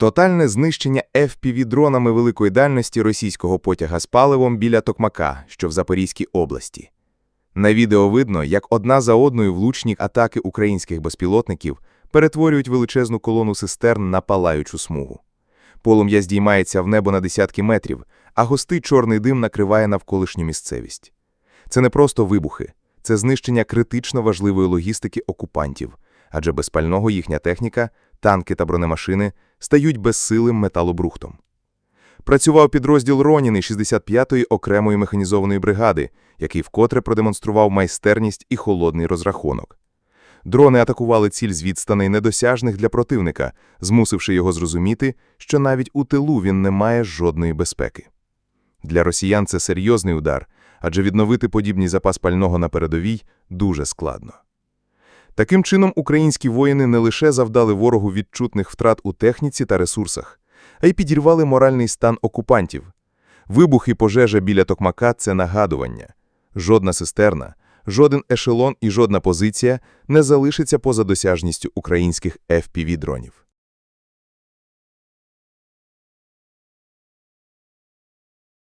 Тотальне знищення FPV-дронами великої дальності російського потяга з паливом біля Токмака, що в Запорізькій області. На відео видно, як одна за одною влучні атаки українських безпілотників перетворюють величезну колону цистерн на палаючу смугу. Полум'я здіймається в небо на десятки метрів, а густий чорний дим накриває навколишню місцевість. Це не просто вибухи, це знищення критично важливої логістики окупантів, адже без пального їхня техніка, танки та бронемашини стають безсилим металобрухтом. Працював підрозділ Роніни 65-ї окремої механізованої бригади, який вкотре продемонстрував майстерність і холодний розрахунок. Дрони атакували ціль з відстаней недосяжних для противника, змусивши його зрозуміти, що навіть у тилу він не має жодної безпеки. Для росіян це серйозний удар, адже відновити подібний запас пального на передовій дуже складно. Таким чином, українські воїни не лише завдали ворогу відчутних втрат у техніці та ресурсах, а й підірвали моральний стан окупантів. Вибух і пожежа біля Токмака – це нагадування. Жодна цистерна, жоден ешелон і жодна позиція не залишиться поза досяжністю українських FPV-дронів.